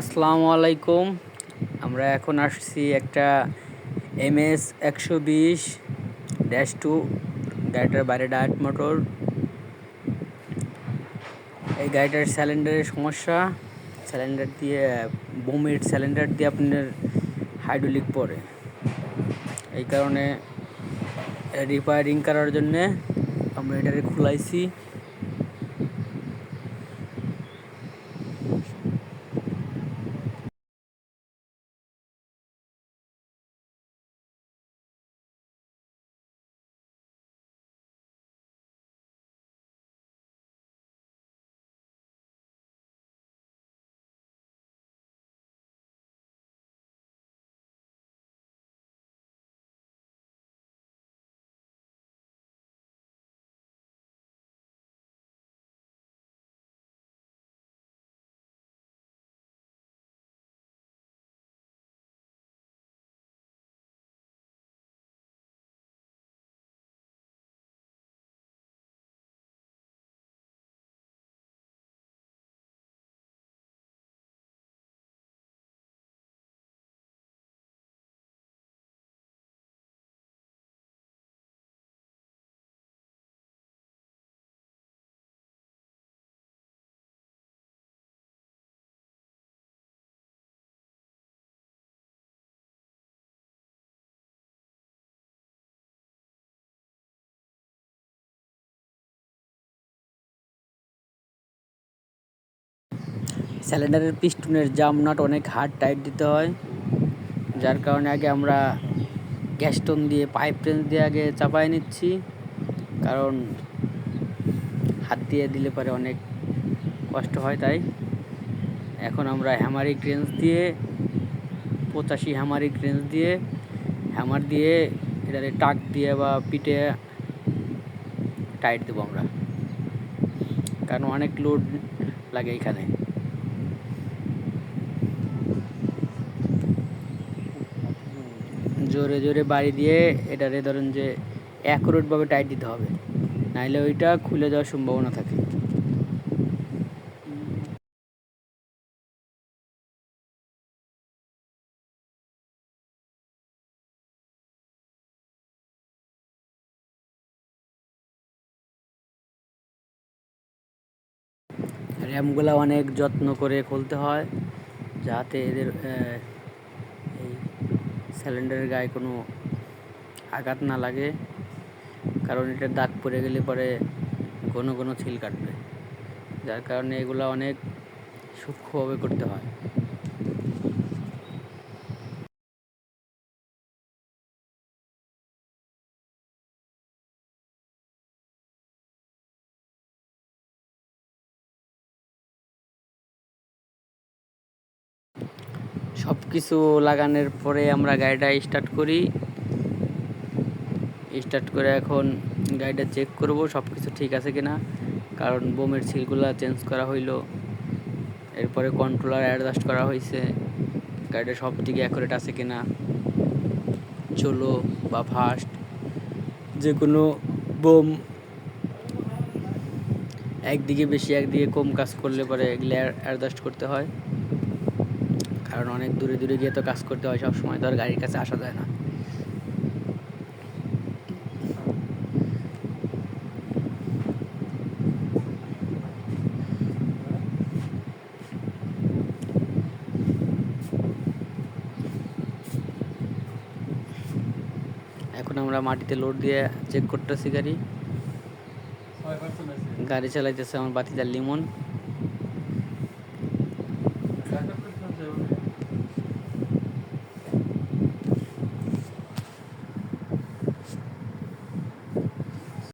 আসসালামু আলাইকুম। আমরা এখন আসছি একটা এম এস একশো বিশ ড্যাশ টু গাড়িটার বাইরে ডায়েট মোটর। এই গাড়িটার সিলিন্ডারের সমস্যা সিলিন্ডার দিয়ে বোমের সিলিন্ডার দিয়ে আপনার হাইড্রোলিক পড়ে। এই কারণে রিপেয়ারিং করার জন্যে আমরা এটাকে খুলাইছি। সিলিন্ডারের পিস্টনের জাম নাট অনেক হার্ড টাইট দিতে হয়। যার কারণে আগে আমরা গ্যাস্টন দিয়ে পাইপ রেঞ্জ দিয়ে আগে চাপায় নিচ্ছি। কারণ হাত দিয়ে দিলে পরে অনেক কষ্ট হয় তাই। এখন আমরা হ্যামারিক রেঞ্জ দিয়ে, পঁচাশি হ্যামারিক রেঞ্জ দিয়ে হ্যামার দিয়ে এটারে টাক দিয়ে বা পিঠে টাইট দেবো আমরা। কারণ অনেক লোড লাগে এখানে। জোরে জোরে বাড়ি দিয়ে এটারে ধরেন যে অ্যাকুরেটভাবে টাইট দিতে হবে। নাইলে ওইটা খুলে যাওয়ার সম্ভাবনা থাকে। র্যামগুলো অনেক যত্ন করে খুলতে হয়, যাতে এদের সিলিন্ডারের গায়ে কোনো আঘাত না লাগে, কারণ এটা দাগ পড়ে গেলে পরে ঘন ঘন ছিল কাটবে, যার কারণে এগুলো অনেক সূক্ষ্মভাবে করতে হয়। সব কিছু লাগানোর পরে আমরা গাড়িটা স্টার্ট করি। স্টার্ট করে এখন গাড়িটা চেক করব সব কিছু ঠিক আছে কিনা। কারণ বোমের সিলগুলো চেঞ্জ করা হইল। এরপরে কন্ট্রোলার অ্যাডজাস্ট করা হয়েছে গাড়িটা সব দিকে অ্যাকুরেট আছে কিনা। চলো বা ফাস্ট যে কোনো বোম একদিকে বেশি, একদিকে কম কাজ করলে পরে এগুলো অ্যাডজাস্ট করতে হয়। কারণ অনেক দূরে দূরে গিয়ে তো কাজ করতে হয় সব সময় তো আর গাড়ির কাছে আসা যায় না। এখন আমরা মাটিতে লোড দিয়ে চেক করতেছি গাড়ি। গাড়ি চালাইতেছে আমার বাতিদার লিমন।